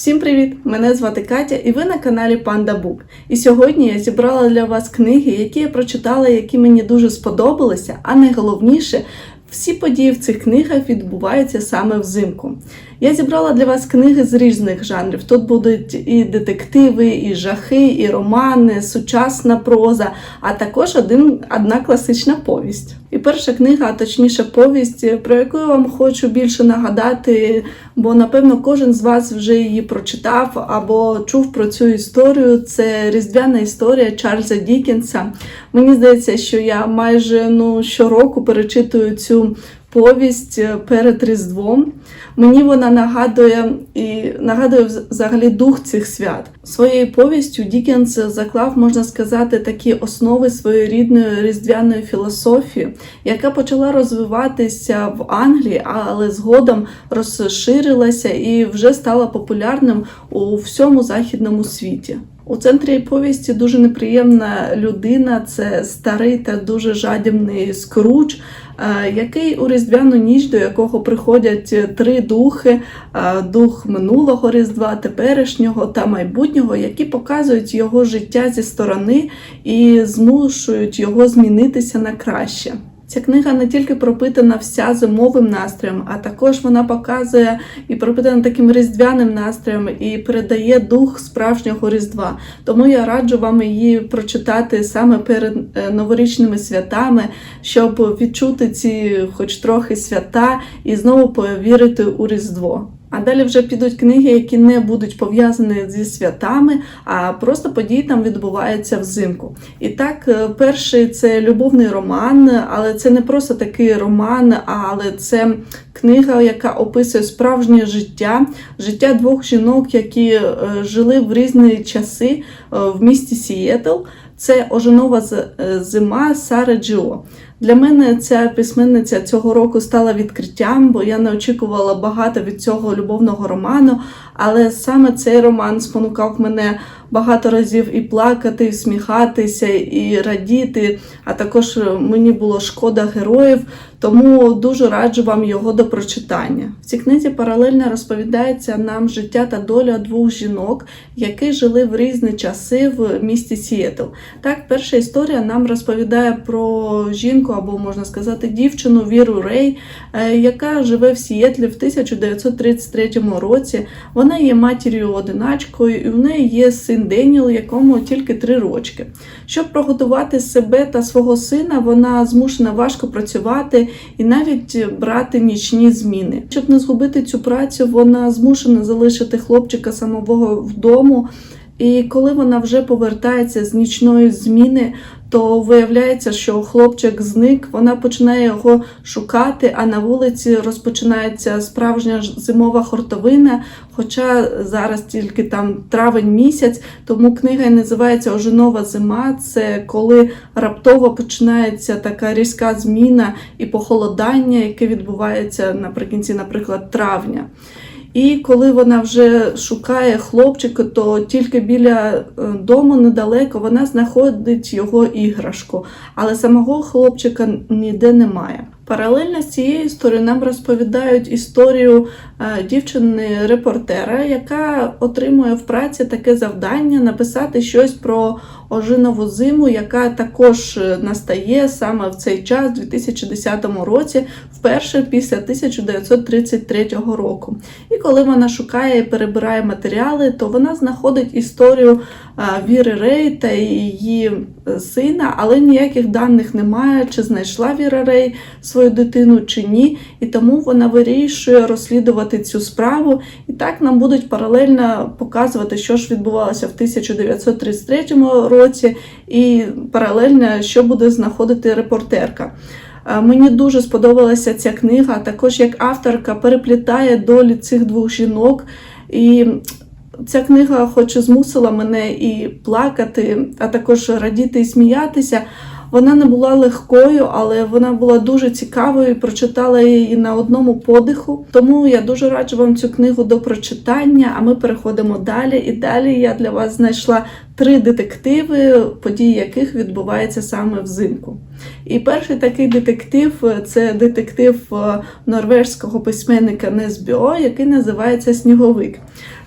Всім привіт! Мене звати Катя, і ви на каналі Панда Бук. І сьогодні я зібрала для вас книги, які я прочитала, які мені дуже сподобалися, а найголовніше, всі події в цих книгах відбуваються саме взимку. Я зібрала для вас книги з різних жанрів. Тут будуть і детективи, і жахи, і романи, сучасна проза, а також один, одна класична повість. І перша книга, а точніше повість, про яку я вам хочу більше нагадати, бо напевно кожен з вас вже її прочитав або чув про цю історію. Це різдвяна історія Чарльза Дікінса. Мені здається, що я майже ну щороку перечитую цю повість перед Різдвом. Мені вона нагадує і нагадує взагалі дух цих свят. Своєю повістю Дікенс заклав, можна сказати, такі основи своєї рідної різдвяної філософії, яка почала розвиватися в Англії, але згодом розширилася і вже стала популярним у всьому західному світі. У центрі повісті дуже неприємна людина, це старий та дуже жадібний скруч, який у різдвяну ніч, до якого приходять три духи: дух минулого різдва, теперішнього та майбутнього, які показують його життя зі сторони і змушують його змінитися на краще. Ця книга не тільки пропитана вся зимовим настроєм, а також вона показує і пропитана таким різдвяним настроєм і передає дух справжнього різдва. Тому я раджу вам її прочитати саме перед новорічними святами, щоб відчути ці, хоч трохи свята, і знову повірити у Різдво. А далі вже підуть книги, які не будуть пов'язані зі святами, а просто події там відбуваються взимку. І так, перший це любовний роман, але це не просто такий роман, але це книга, яка описує справжнє життя, життя двох жінок, які жили в різні часи в місті Сієтл. Це оженова зима Сари Джіо. Для мене ця письменниця цього року стала відкриттям, бо я не очікувала багато від цього любовного роману. Але саме цей роман спонукав мене багато разів і плакати, і сміхатися, і радіти. А також мені було шкода героїв, тому дуже раджу вам його до прочитання. В цій книзі паралельно розповідається нам життя та доля двох жінок, які жили в різні часи в місті Сієтл. Так, перша історія нам розповідає про жінку, або можна сказати, дівчину Віру Рей, яка живе в Сієтлі в 1933 році. Вона є матір'ю одиначкою, і в неї є син Деніел, якому тільки три рочки. Щоб приготувати себе та свого сина, вона змушена важко працювати і навіть брати нічні зміни. Щоб не згубити цю працю, вона змушена залишити хлопчика самого вдому. І коли вона вже повертається з нічної зміни, то виявляється, що хлопчик зник, вона починає його шукати, а на вулиці розпочинається справжня зимова хортовина. Хоча зараз тільки там травень місяць, тому книга і називається Оженова зима. Це коли раптово починається така різка зміна і похолодання, яке відбувається наприкінці, наприклад, травня. І коли вона вже шукає хлопчика, то тільки біля дому недалеко вона знаходить його іграшку, але самого хлопчика ніде немає. Паралельно з цією історією нам розповідають історію дівчини-репортера, яка отримує в праці таке завдання написати щось про ожинову зиму, яка також настає саме в цей час, у 2010 році, вперше після 1933 року. І коли вона шукає і перебирає матеріали, то вона знаходить історію Віри Рей та її сина, але ніяких даних немає, чи знайшла Віра Рей свою дитину чи ні. І тому вона вирішує розслідувати цю справу. І так нам будуть паралельно показувати, що ж відбувалося в 1933 році, і паралельно, що буде знаходити репортерка. Мені дуже сподобалася ця книга, також як авторка переплітає долі цих двох жінок. І ця книга, хоч і змусила мене і плакати, а також радіти і сміятися. Вона не була легкою, але вона була дуже цікавою. Прочитала її на одному подиху. Тому я дуже раджу вам цю книгу до прочитання. А ми переходимо далі. І далі я для вас знайшла три детективи, події яких відбуваються саме взимку. І перший такий детектив це детектив норвежського письменника Несбіо, який називається Сніговик.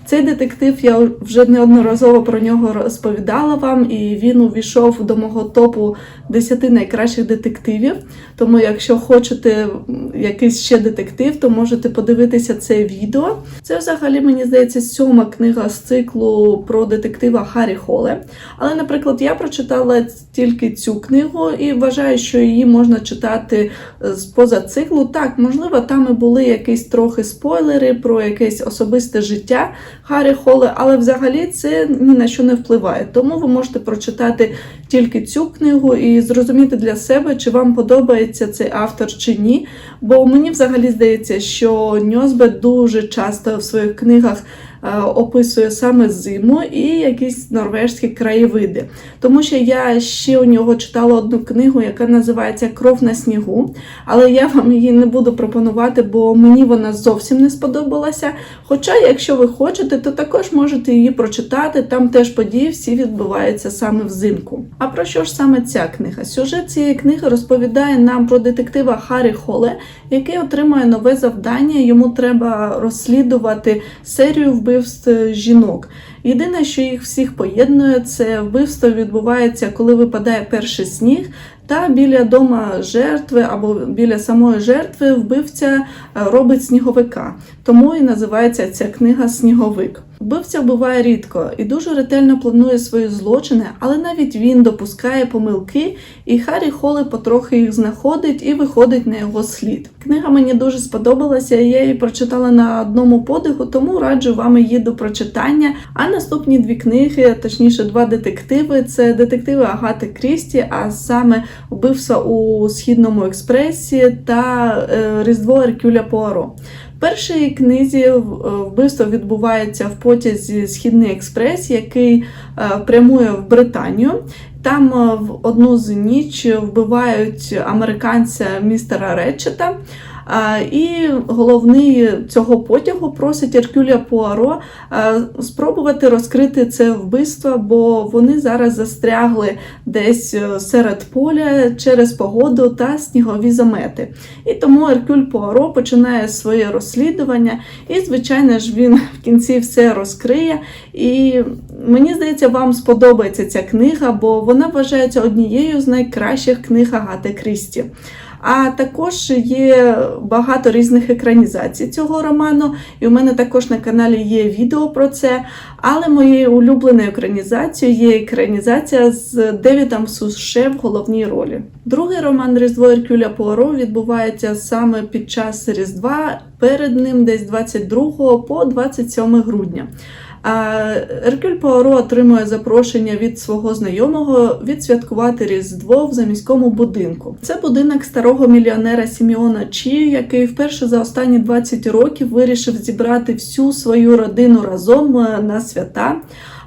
Цей детектив я вже неодноразово про нього розповідала вам, і він увійшов до мого топу 10 найкращих детективів. Тому, якщо хочете якийсь ще детектив, то можете подивитися це відео. Це взагалі, мені здається, сьома книга з циклу про детектива Харрі Холе. Але, наприклад, я прочитала тільки цю книгу і вважаю, що її можна читати з поза циклу. Так, можливо, там і були якісь трохи спойлери про якесь особисте життя Харрі Холли, але взагалі це ні на що не впливає. Тому ви можете прочитати тільки цю книгу і зрозуміти для себе, чи вам подобається цей автор чи ні. Бо мені взагалі здається, що Ньозбе дуже часто в своїх книгах описує саме зиму і якісь норвежські краєвиди. Тому що я ще у нього читала одну книгу, яка називається Кров на снігу, але я вам її не буду пропонувати, бо мені вона зовсім не сподобалася. Хоча, якщо ви хочете, то також можете її прочитати. Там теж події всі відбуваються саме взимку. А про що ж саме ця книга? Сюжет цієї книги розповідає нам про детектива Харрі Холе, який отримує нове завдання. Йому треба розслідувати серію вбивств жінок. Єдине, що їх всіх поєднує, це вбивство відбувається, коли випадає перший сніг. Та біля дома жертви або біля самої жертви вбивця е, робить сніговика. Тому і називається ця книга Сніговик. Вбивця вбиває рідко і дуже ретельно планує свої злочини, але навіть він допускає помилки, і Харрі Холе потрохи їх знаходить і виходить на його слід. Книга мені дуже сподобалася, я її прочитала на одному подиху, тому раджу вам її до прочитання. А наступні дві книги, точніше, два детективи це детективи Агати Крісті, а саме вбивства у Східному експресі та е, Різдво Еркюля Пуаро. В першій книзі е, вбивство відбувається в потязі Східний експрес, який е, прямує в Британію. Там в одну з ніч вбивають американця містера Ретчета. І головний цього потягу просить Еркюля Пуаро спробувати розкрити це вбивство, бо вони зараз застрягли десь е, серед поля через погоду та снігові замети. І тому Еркюль Пуаро починає своє розслідування, і, звичайно ж, він в кінці все розкриє. І мені здається, вам сподобається ця книга, бо вона вважається однією з найкращих книг Агати Крісті. А також є багато різних екранізацій цього роману, і у мене також на каналі є відео про це. Але моєю улюбленою екранізацією є екранізація з Девідом Суше в головній ролі. Другий роман Різдво Еркюля Пуаро відбувається саме під час Різдва, перед ним десь 22 по 27 грудня. Еркюль Пуаро отримує запрошення від свого знайомого відсвяткувати Різдво в заміському будинку. Це будинок старого мільйонера Сіміона Чі, який вперше за останні 20 років вирішив зібрати всю свою родину разом е, на свята.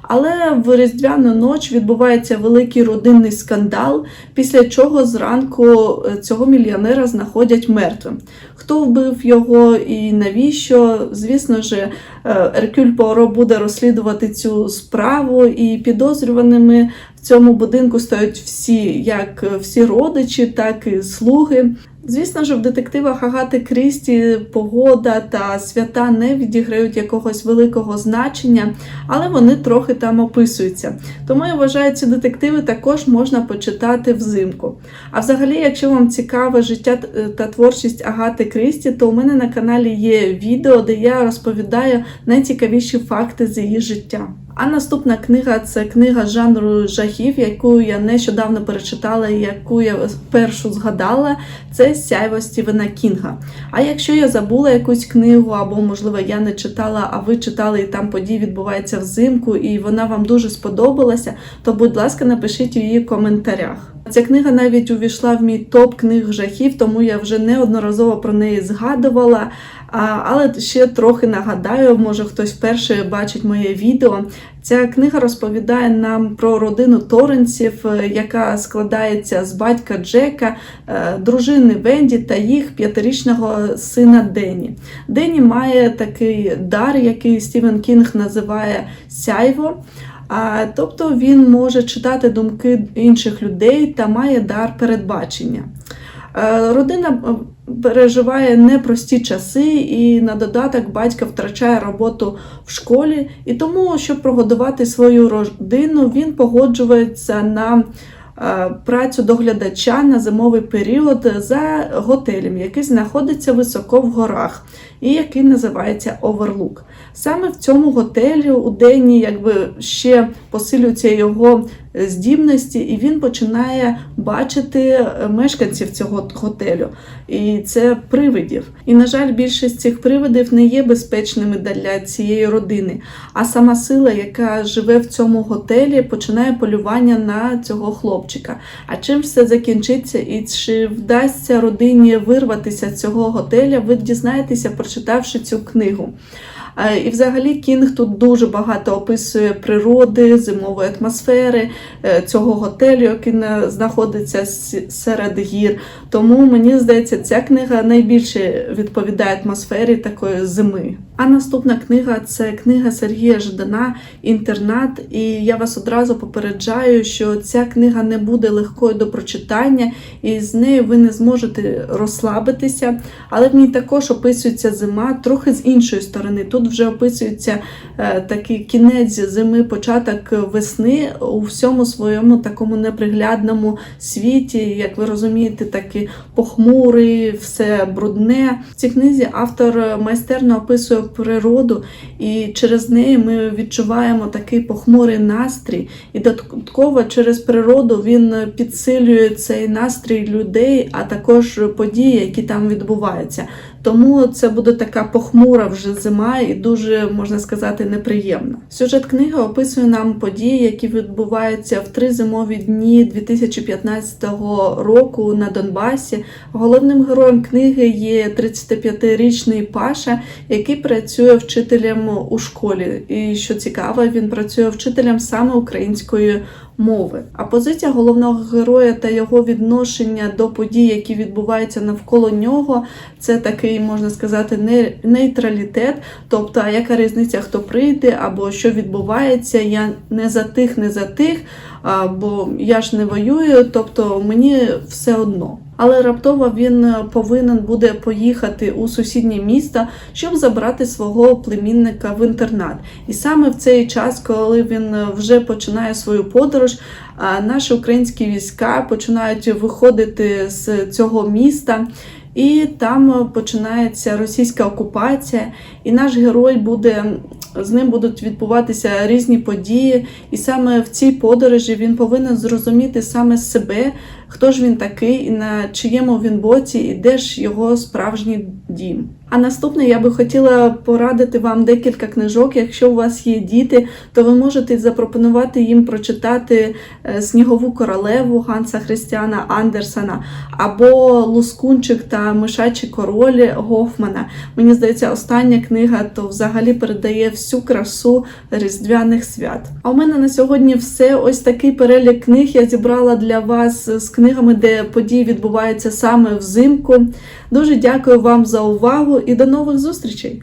Але в різдвяну ніч відбувається великий родинний скандал, після чого зранку е, цього мільйонера знаходять мертвим. Хто вбив його і навіщо? Звісно ж, е, Еркюль Пуаро буде розслідувати цю справу, і підозрюваними в цьому будинку стають всі, як всі родичі, так і слуги. Звісно ж, в детективах Агати Крісті погода та свята не відіграють якогось великого значення, але вони трохи там описуються. Тому я вважаю, ці детективи також можна почитати взимку. А взагалі, якщо вам цікаве життя та творчість Агати Крісті, то у мене на каналі є відео, де я розповідаю найцікавіші факти з її життя. А наступна книга це книга жанру жахів, яку я нещодавно перечитала яку я першу згадала. Це Сяйво Стівена Кінга. А якщо я забула якусь книгу, або, можливо, я не читала, а ви читали, і там події відбуваються взимку, і вона вам дуже сподобалася, то, будь ласка, напишіть її в коментарях. Ця книга навіть увійшла в мій топ книг жахів, тому я вже неодноразово про неї згадувала. Але ще трохи нагадаю, може хтось вперше бачить моє відео. Ця книга розповідає нам про родину Торренсів, е, яка складається з батька Джека, е, дружини Венді та їх п'ятирічного сина Дені. Дені має такий дар, який Стівен Кінг називає сяйво. А, Тобто він може читати думки інших людей та має дар передбачення. Е, родина переживає непрості часи, і на додаток батько втрачає роботу в школі. І тому, щоб прогодувати свою родину, він погоджується на е, працю доглядача на зимовий період за готелем, який знаходиться високо в горах і який називається Оверлук. Саме в цьому готелі у день якби ще посилюється його здібності, і він починає бачити е, мешканців цього готелю. І це привидів. І, на жаль, більшість цих привидів не є безпечними для цієї родини. А сама сила, яка живе в цьому готелі, починає полювання на цього хлопчика. А чим все закінчиться, і чи вдасться родині вирватися з цього готеля, ви дізнаєтеся, прочитавши цю книгу. І взагалі Кінг тут дуже багато описує природи, зимової атмосфери е, цього готелю, який знаходиться серед гір. Тому мені здається, ця книга найбільше відповідає атмосфері такої зими. А наступна книга це книга Сергія Ждана Інтернат. І я вас одразу попереджаю, що ця книга не буде легкою до прочитання, і з нею ви не зможете розслабитися. Але в ній також описується зима трохи з іншої сторони. Тут вже описується е, такий кінець зими, початок весни у всьому своєму такому неприглядному світі. Як ви розумієте, такий похмурий, все брудне. В цій книзі автор майстерно описує природу, і через неї ми відчуваємо такий похмурий настрій. І додатково через природу він підсилює цей настрій людей, а також події, які там відбуваються. Тому це буде така похмура вже зима і дуже можна сказати неприємна. Сюжет книги описує нам події, які відбуваються в три зимові дні 2015 року на Донбасі. Головним героєм книги є 35-річний Паша, який працює вчителем у школі. І що цікаво, він працює вчителем саме української мови. А позиція головного героя та його відношення до подій, які відбуваються навколо нього, це такий, можна сказати, не- нейтралітет. Тобто, а яка різниця, хто прийде або що відбувається, я не за тих, не за тих, бо я ж не воюю, тобто мені все одно. Але раптово він е, повинен буде поїхати у сусіднє місто, щоб забрати свого племінника в інтернат. І саме в цей час, коли він е, вже починає свою подорож, наші українські війська починають виходити з цього міста. І там е, починається російська окупація, і наш герой буде з ним будуть відбуватися різні події. І саме в цій подорожі він повинен зрозуміти саме себе, хто ж він такий, і на чиєму він боці, і де ж його справжній дім. А наступне я би хотіла порадити вам декілька книжок. Якщо у вас є діти, то ви можете запропонувати їм прочитати е, Снігову королеву Ганса Христіана Андерсена або Лускунчик та Мишачий король Гофмана. Мені здається, остання книга то взагалі передає всю красу різдвяних свят. А у мене на сьогодні все. Ось такий перелік книг я зібрала для вас з книгами, де події відбуваються саме взимку. Дуже дякую вам за увагу і до нових зустрічей!